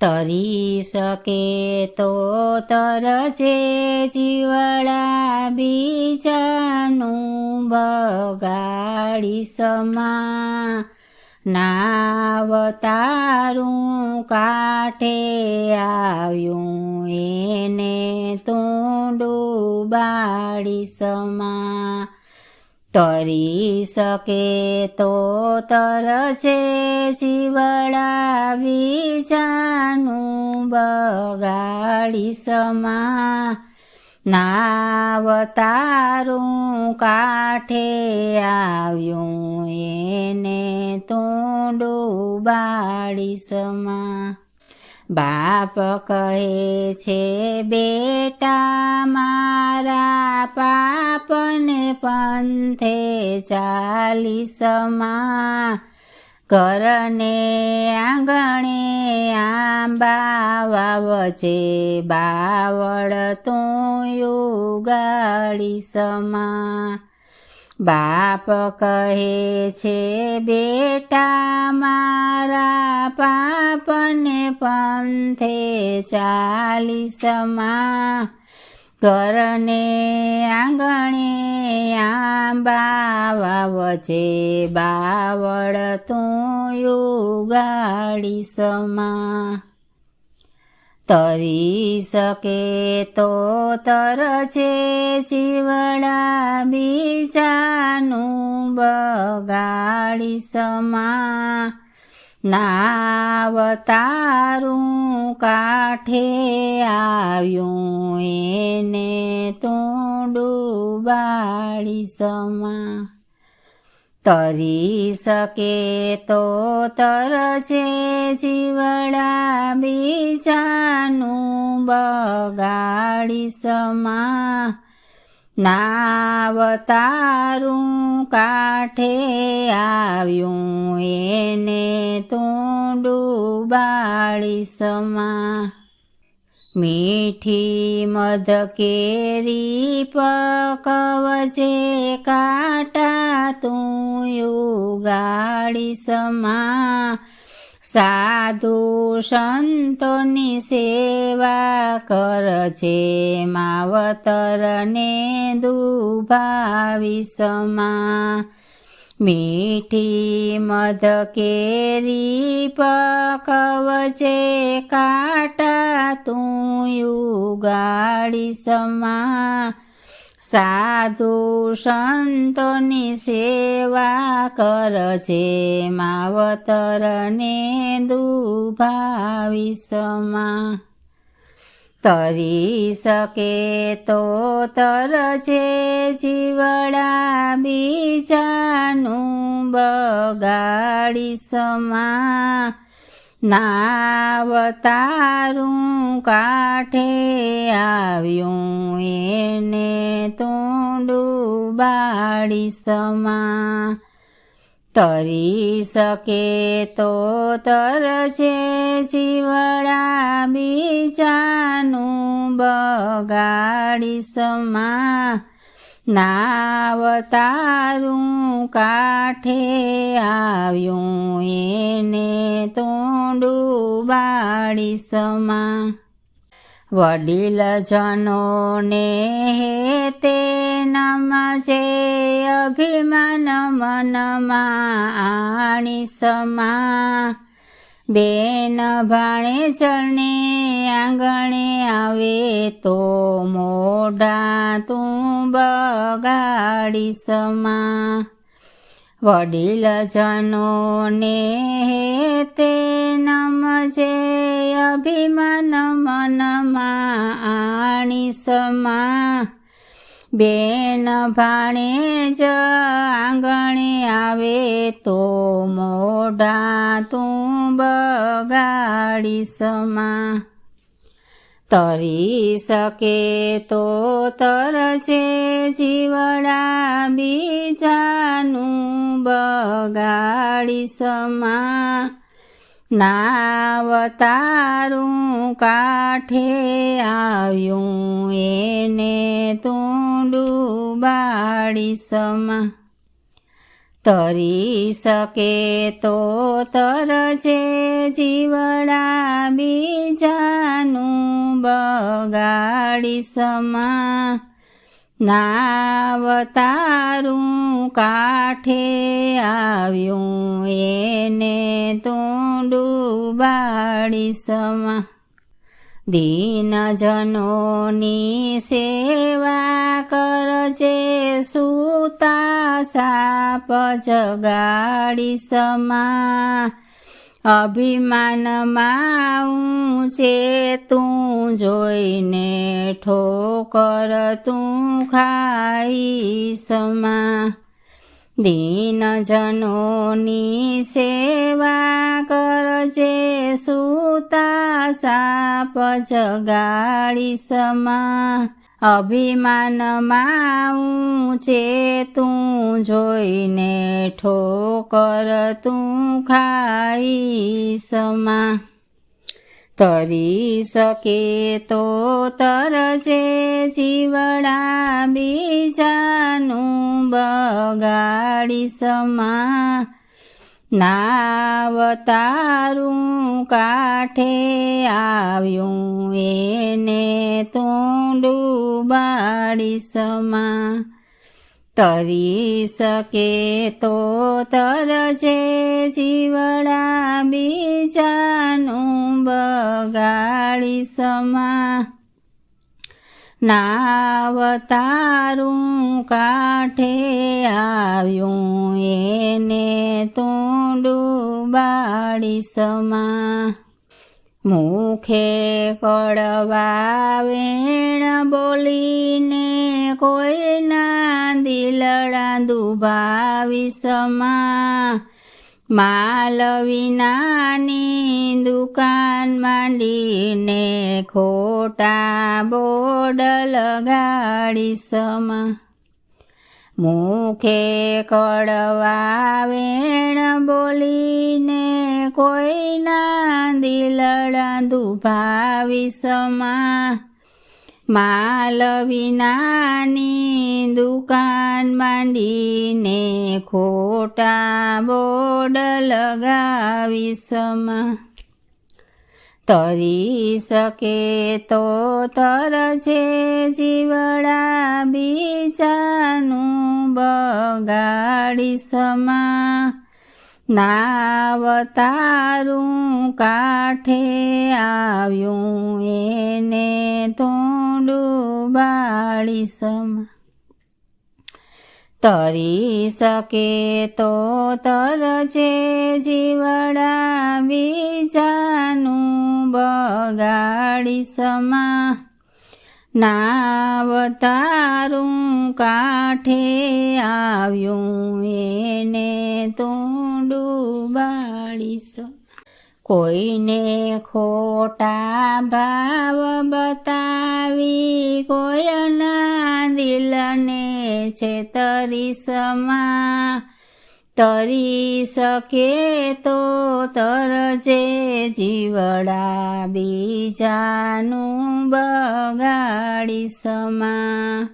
તરી શકે તો તરજે જીવડા બીજાનું બગાડી સમા. નાવ તારું કાંઠે આવ્યું એને તું ડૂબાડી સમા. તરી શકે તો તર છે જીવડાવી જાનું બગાડી સમા. નાવ તારું કાંઠે આવ્યું, એને તું ડૂબાડી સમા. બાપ કહે છે, બેટા, મારા પાપને પંથે ચાલી સમા કરને આંગણે આંબા વાવજે બાવળ તું યુગાડી બાપ કહે છે, બેટા, મારા પાપને પંથે ચાલી સમા કરને આંગણે આંબા વાવજે બાવળ તું યુગાડી તરી શકે તો તરજે જીવડા બીજાનું બગાડી સમા નાવ કાંઠે આવ્યું, એને તું ડૂબાડી સમા તરી શકે તો તરજે જીવડા બીજાનું બગાડી સમા. નાવ તારું કાંઠે આવ્યું એને તું ડૂબાળી સમા. મીઠી મધ કેરી પકવજે કાટા તું યુગાડી સમા સાધુ સંતોની સેવા કરજે માવતરને દુભાવી સમા મીઠી મધ કેરી પકવજે કાટા તું યુગાડી સમા સાધુ સંતોની સેવા કરજે માવતરને દુભાવી સમા તરી શકે તો તરજે જીવડા બીજાનું બગાડી સમા નાવ તારું કાંઠે આવ્યું એને તું ડૂબાડી સમા તરી શકે તો તરજે જીવડા બીજાનું બગાડી સમા નાવ તારું કાંઠે આવ્યું, એને તો ડૂબાડી સમા વડીલ જનોને તે નમજે અભિમાન મનમાં આણી સમા બેન ભાણે જળને આંગણે આવે તો મોઢા તું બગાડી સમા વડીલ જનોને તે નમજે અભિમાન મનમાં આણી સમા. બેન ભાણે જ આંગણે આવે તો મોઢા તું બગાડી સમા. તરી શકે તો તરજે જીવડા બીજાનું બગાડી સમા. નાવ તારું કાંઠે આવ્યું, એને તું ડૂબાડી સમા. તરી શકે તો તરજે જીવડા બીજાનું બગાડી સમા. નાવતારું કાઠે આવ્યું, એને તું ડૂબાડી સમા. દીનજનોની સેવા કરજે સૂતા સાપ જગાડી સમા. અભિમાનમાં ઊંચે તું જોઈને ઠોકર તું ખાઈ સમા. દીનજનોની સેવા કરજે સૂતા સાપ જગાડી સમા. અભિમાનમાં ઊંચે તું જોઈને ઠોકર તું ખાઈ સમા. તરી શકે તો તરજે જીવડા બીજાનું બગાડી સમા. નાવતારું કાઠે આવ્યું એને તું ડૂબાડી સમા. તરી શકે તો તરજે જીવડા બીજાનું બગાડી સમા નાવતારું કાઠે આવ્યું એને તું ડૂબાડી સમા મુખે કડવા વેણ બોલીને કોઈના દિલડા દુભાવી સમા. માલવિનાની દુકાન માંડીને ખોટા બોર્ડ લગાડી સમા. મુખે કડવા વેણ બોલીને કોઈના દિલડા દુભાવી માલ વિનાની દુકાન માંડીને ખોટા બોર્ડ લગાવી સમા. તરી શકે તો તરજે જીવડા બીજાનું બગાડી સમા. નાવતારું કાઠે આવ્યું એને તું ડૂબાડી સમા. તરી શકે તો તરજે જીવડા બીજાનું બગાડી સમા. નાવતારું કાંઠે આવ્યું એને તું ડૂબાડી સમા કોઈને ખોટા ભાવ બતાવી કોઈના દિલને છેતરી સમા. તરી શકે તો તરજે જીવડા બીજાનું બગાડી સમા.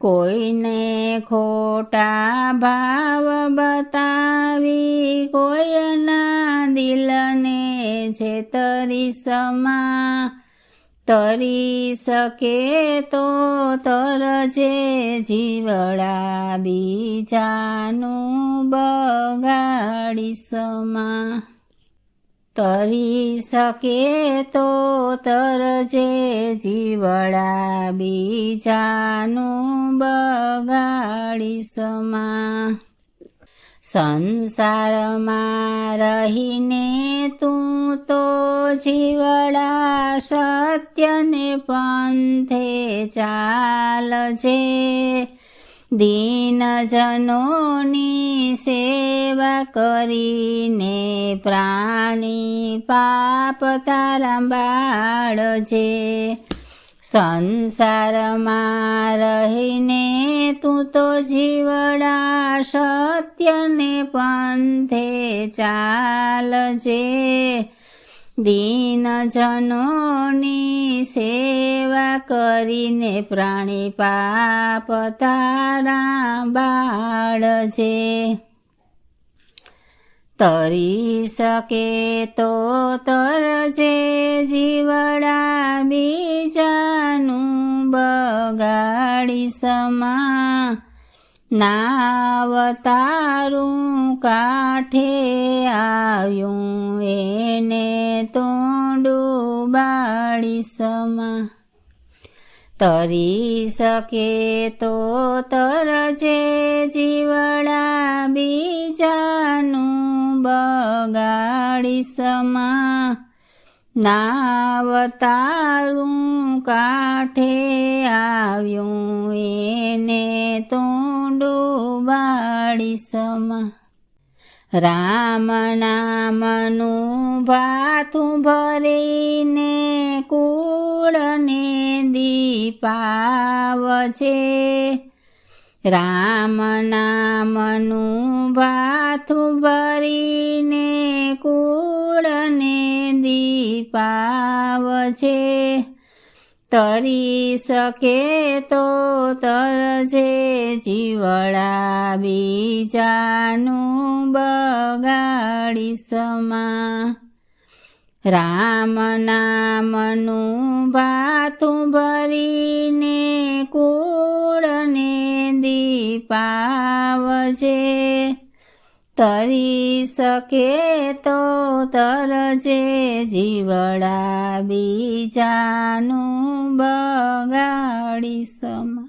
કોઈને ખોટા ભાવ બતાવી, કોઈના દિલને છેતરી સમા. તરી શકે તો તરજે જીવડા બીજાનું બગાડી સમા. તરી શકે તો તરજે જીવડા બીજાનું બગાડી સમા. સંસારમાં રહીને તું તો જીવડા સત્યને પંથે ચાલજે. દીનજનોની સેવા કરીને પ્રાણી પાપ તારા બાળજે. સંસારમાં રહીને તું તો જીવડા સત્યને પંથે ચાલજે. દીનજનોની સેવા કરીને પ્રાણી પાપ તારા બાળજે. તરી શકે તો તરજે જીવડા બીજાનું બગાડી સમા. નાવતારું કાંઠે આવ્યું, એને તો ડૂબાડી સમા. તરી શકે તો તરજે જીવડા બીજાનું બગાડી સમા નાવ તારું કાંઠે આવ્યું, એને તો ડૂબાડી સમા રામ નામનું ભાથું ભરીને કુળને દીપાવજે. રામ નામનું ભાથું ભરીને કુળને દીપાવજે. તરી શકે તો તરજે જીવડા બીજાનું બગાડી સમા. રામ નામનું ભાતું ભરીને કુળને દીપાવજે. તરી શકે તો તરજે જીવડા બીજાનું બગાડી સમા